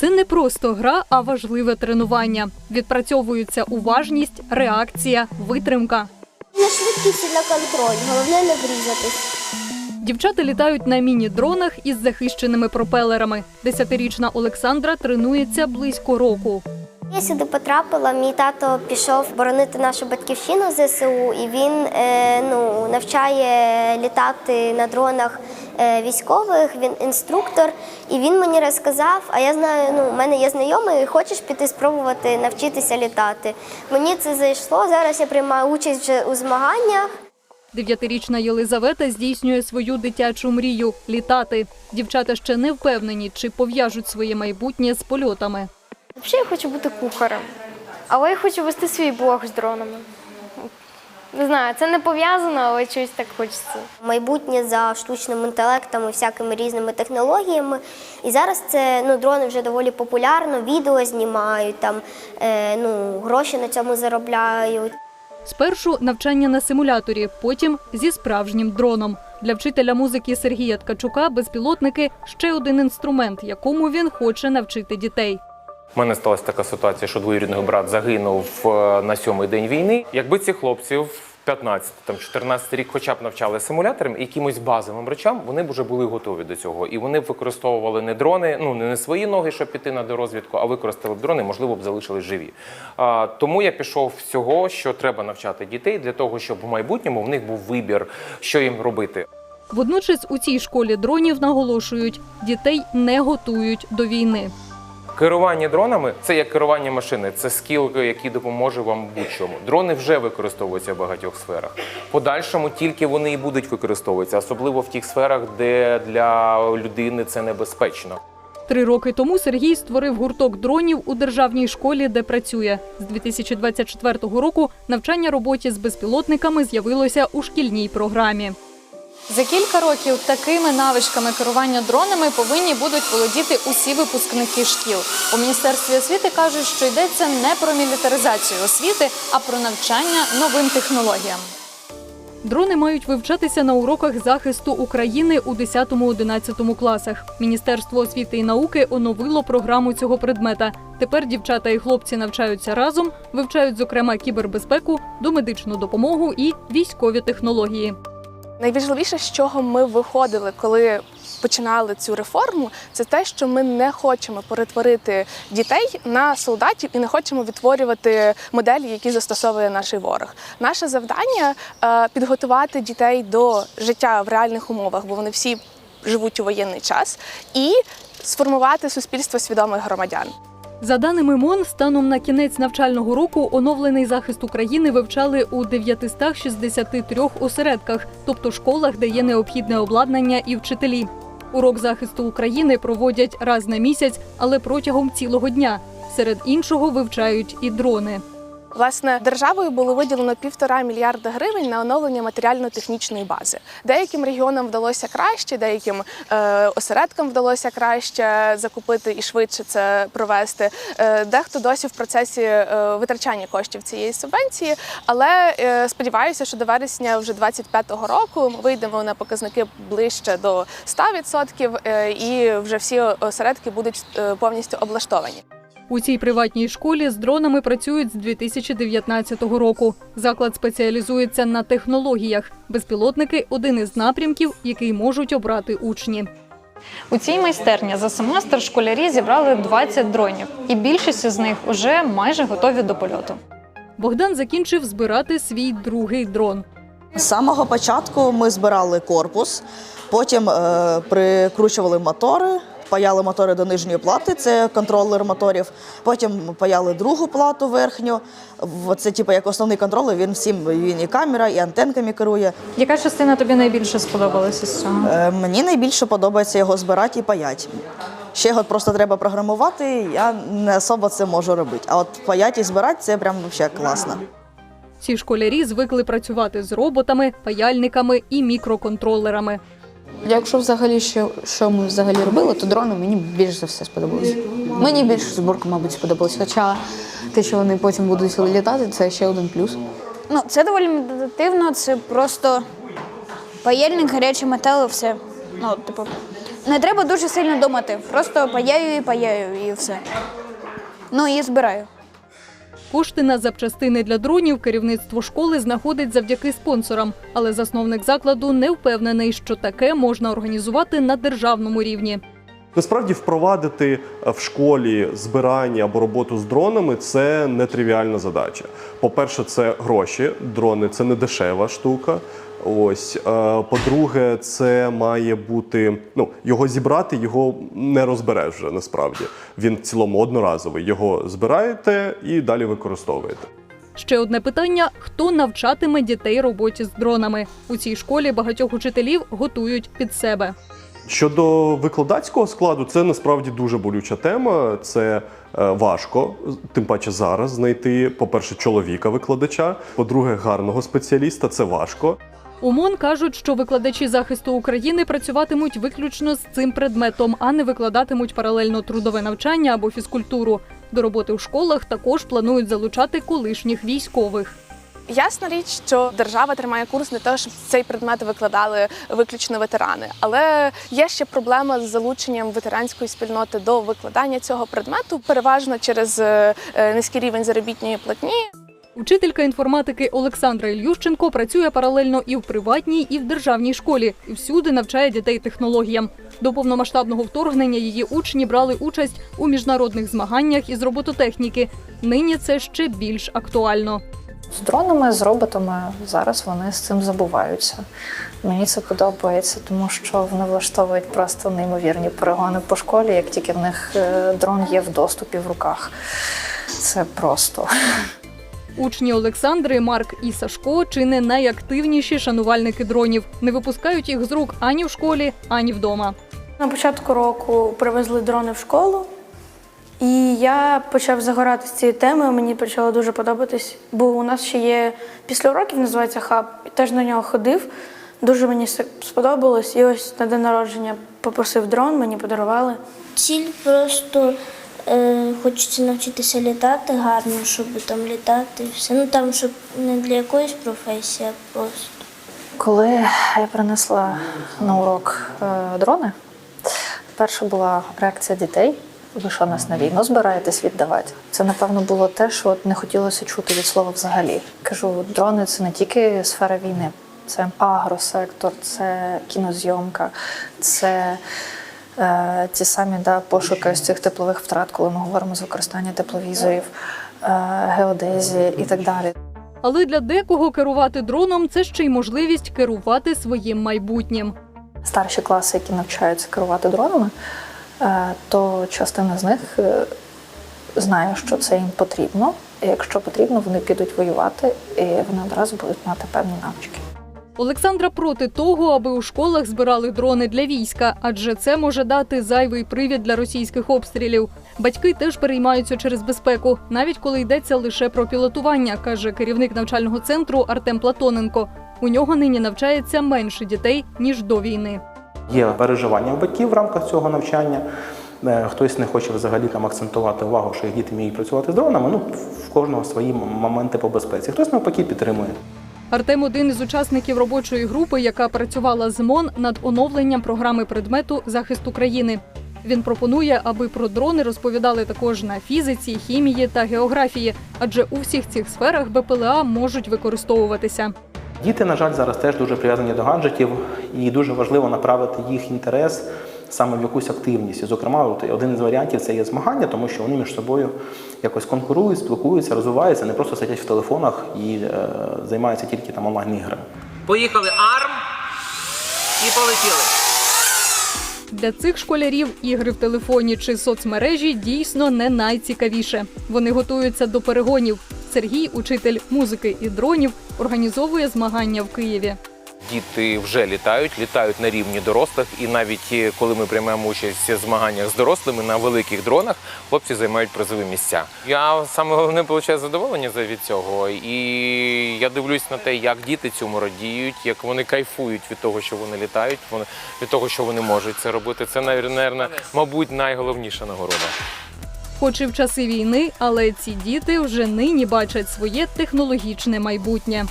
Це не просто гра, а важливе тренування. Відпрацьовуються уважність, реакція, витримка. На швидкість і на контроль. Головне не врізатись. Дівчата літають на міні-дронах із захищеними пропелерами. Десятирічна Олександра тренується близько року. Я сюди потрапила. Мій тато пішов боронити нашу батьківщину ЗСУ, і він е, ну, навчає літати на дронах е, військових. Він інструктор, і він мені розказав. А я знаю, ну, у мене є знайомий, хочеш піти спробувати навчитися літати. Мені це зайшло. Зараз я приймаю участь вже у змаганнях. Дев'ятирічна Єлизавета здійснює свою дитячу мрію літати. Дівчата ще не впевнені, чи пов'яжуть своє майбутнє з польотами. Взагалі я хочу бути кухарем, але я хочу вести свій блог з дронами. Не знаю, це не пов'язано, але щось так хочеться. майбутнє за штучним інтелектом і всякими різними технологіями. І зараз це ну, дрони вже доволі популярно, відео знімають, там, е, ну, гроші на цьому заробляють. Спершу навчання на симуляторі, потім зі справжнім дроном. Для вчителя музики Сергія Ткачука безпілотники ще один інструмент, якому він хоче навчити дітей. У мене сталася така ситуація, що двоюрідний брат загинув е, на сьомий день війни. Якби ці хлопці в 15 там 14 рік, хоча б навчали симуляторам і якимось базовим речам, вони б вже були готові до цього. І вони б використовували не дрони, ну не свої ноги, щоб піти на дорозвідку, а використали б дрони, можливо, б залишились живі. А, тому я пішов з цього, що треба навчати дітей для того, щоб в майбутньому в них був вибір, що їм робити. Водночас у цій школі дронів наголошують, дітей не готують до війни. Керування дронами це як керування машини, це скіл, який допоможе вам будь-чому. Дрони вже використовуються в багатьох сферах. Подальшому тільки вони і будуть використовуватися, особливо в тих сферах, де для людини це небезпечно. Три роки тому Сергій створив гурток дронів у державній школі, де працює. З 2024 року навчання роботі з безпілотниками з'явилося у шкільній програмі. За кілька років такими навичками керування дронами повинні будуть володіти усі випускники шкіл. У міністерстві освіти кажуть, що йдеться не про мілітаризацію освіти, а про навчання новим технологіям. Дрони мають вивчатися на уроках захисту України у 10-11 класах. Міністерство освіти і науки оновило програму цього предмета. Тепер дівчата і хлопці навчаються разом, вивчають зокрема кібербезпеку, домедичну допомогу і військові технології. Найважливіше, з чого ми виходили, коли починали цю реформу, це те, що ми не хочемо перетворити дітей на солдатів і не хочемо відтворювати моделі, які застосовує наш ворог. Наше завдання е, підготувати дітей до життя в реальних умовах, бо вони всі живуть у воєнний час, і сформувати суспільство свідомих громадян. За даними МОН, станом на кінець навчального року оновлений захист України вивчали у 963 осередках, тобто школах, де є необхідне обладнання і вчителі. Урок захисту України проводять раз на місяць, але протягом цілого дня. Серед іншого вивчають і дрони. Власне, державою було виділено півтора мільярда гривень на оновлення матеріально-технічної бази. Деяким регіонам вдалося краще, деяким е, осередкам вдалося краще закупити і швидше це провести. Е, дехто досі в процесі е, витрачання коштів цієї субвенції, але е, сподіваюся, що до вересня вже 25-го року ми вийдемо на показники ближче до 100% е, і вже всі осередки будуть е, повністю облаштовані. У цій приватній школі з дронами працюють з 2019 року. Заклад спеціалізується на технологіях. Безпілотники один із напрямків, який можуть обрати учні. У цій майстерні за семестр школярі зібрали 20 дронів, і більшість із них уже майже готові до польоту. Богдан закінчив збирати свій другий дрон. З самого початку ми збирали корпус, потім е, прикручували мотори, паяли мотори до нижньої плати, це контролер моторів. Потім паяли другу плату верхню. Це типу як основний контролер. Він всім він і камера, і антенками керує. Яка частина тобі найбільше сподобалася з цього? Е, мені найбільше подобається його збирати і паяти. Ще його просто треба програмувати. Я не особо це можу робити. А от паяти і збирати це прям взагалі класно. Ці школярі звикли працювати з роботами, паяльниками і мікроконтролерами. Якщо взагалі що, що ми взагалі робили, то дрони мені більш за все сподобалися. Мені більше зборка, мабуть, сподобалась. Хоча те, що вони потім будуть літати, це ще один плюс. Ну, це доволі медитативно, це просто паєльник, гарячий метал і все. Ну, типу, Не треба дуже сильно думати. Просто паяю і паяю, і все. Ну і збираю. Кошти на запчастини для дронів керівництво школи знаходить завдяки спонсорам, але засновник закладу не впевнений, що таке можна організувати на державному рівні. Насправді впровадити е, в школі збирання або роботу з дронами це нетривіальна задача. По-перше, це гроші. Дрони це не дешева штука. Ось Е, по-друге, це має бути ну його зібрати, його не розбереш вже насправді. Він в цілому одноразовий. Його збираєте і далі використовуєте. Ще одне питання: хто навчатиме дітей роботі з дронами? У цій школі багатьох учителів готують під себе. Щодо викладацького складу, це насправді дуже болюча тема. Це е, важко, тим паче зараз знайти, по-перше, чоловіка-викладача, по-друге, гарного спеціаліста це важко. У МОН кажуть, що викладачі захисту України працюватимуть виключно з цим предметом, а не викладатимуть паралельно трудове навчання або фізкультуру. До роботи в школах також планують залучати колишніх військових. Ясна річ, що держава тримає курс на те, щоб цей предмет викладали виключно ветерани. Але є ще проблема з залученням ветеранської спільноти до викладання цього предмету, переважно через е, е, низький рівень заробітної платні. Учителька інформатики Олександра Ільющенко працює паралельно і в приватній, і в державній школі, і всюди навчає дітей технологіям. До повномасштабного вторгнення її учні брали участь у міжнародних змаганнях із робототехніки. Нині це ще більш актуально. З дронами, з роботами зараз вони з цим забуваються. Мені це подобається, тому що вони влаштовують просто неймовірні перегони по школі, як тільки в них е, дрон є в доступі в руках. Це просто. Учні Олександри, Марк і Сашко чи не найактивніші шанувальники дронів. Не випускають їх з рук ані в школі, ані вдома. На початку року привезли дрони в школу, і я почав загорати з цією темою. Мені почало дуже подобатись, бо у нас ще є після уроків, називається хаб. і Теж на нього ходив. Дуже мені сподобалось. І ось на день народження попросив дрон, мені подарували. Ціль просто е, хочеться навчитися літати гарно, щоб там літати. Все. Ну там, щоб не для якоїсь професії, а просто. Коли я принесла на урок е, дрони, перша була реакція дітей. Ви що нас на війну збираєтесь віддавати? Це напевно було те, що от не хотілося чути від слова взагалі. Кажу, дрони це не тільки сфера війни, це агросектор, це кінозйомка, це е, ті самі да, пошуки з цих теплових втрат, коли ми говоримо з використання тепловізорів, е, геодезії і так далі. Але для декого керувати дроном це ще й можливість керувати своїм майбутнім. старші класи, які навчаються керувати дронами, то частина з них е, знає, що це їм потрібно. І якщо потрібно, вони підуть воювати, і вони одразу будуть мати певні навички. Олександра проти того, аби у школах збирали дрони для війська, адже це може дати зайвий привід для російських обстрілів. Батьки теж переймаються через безпеку, навіть коли йдеться лише про пілотування, каже керівник навчального центру Артем Платоненко. У нього нині навчається менше дітей ніж до війни. Є переживання у батьків в рамках цього навчання. Е, Хтось не хоче взагалі там акцентувати увагу, що їх діти вміють працювати з дронами. Ну, в кожного свої моменти по безпеці. Хтось навпаки підтримує. Артем один із учасників робочої групи, яка працювала з МОН над оновленням програми предмету захист України. Він пропонує, аби про дрони розповідали також на фізиці, хімії та географії, адже у всіх цих сферах БПЛА можуть використовуватися. Діти, на жаль, зараз теж дуже прив'язані до гаджетів, і дуже важливо направити їх інтерес саме в якусь активність. І, зокрема, один із варіантів це є змагання, тому що вони між собою якось конкурують, спілкуються, розвиваються, не просто сидять в телефонах і е, займаються тільки там онлайн-іграми. Поїхали арм і полетіли. Для цих школярів ігри в телефоні чи соцмережі дійсно не найцікавіше. Вони готуються до перегонів. Сергій, учитель музики і дронів, організовує змагання в Києві. Діти вже літають, літають на рівні дорослих, і навіть е, коли ми приймаємо участь в змаганнях з дорослими на великих дронах, хлопці займають призові місця. Я саме головне получаю задоволення за- від цього. І я дивлюсь на те, як діти цьому радіють, як вони кайфують від того, що вони літають, від того, що вони можуть це робити. Це мабуть, найголовніша нагорода. Хоч і в часи війни, але ці діти вже нині бачать своє технологічне майбутнє.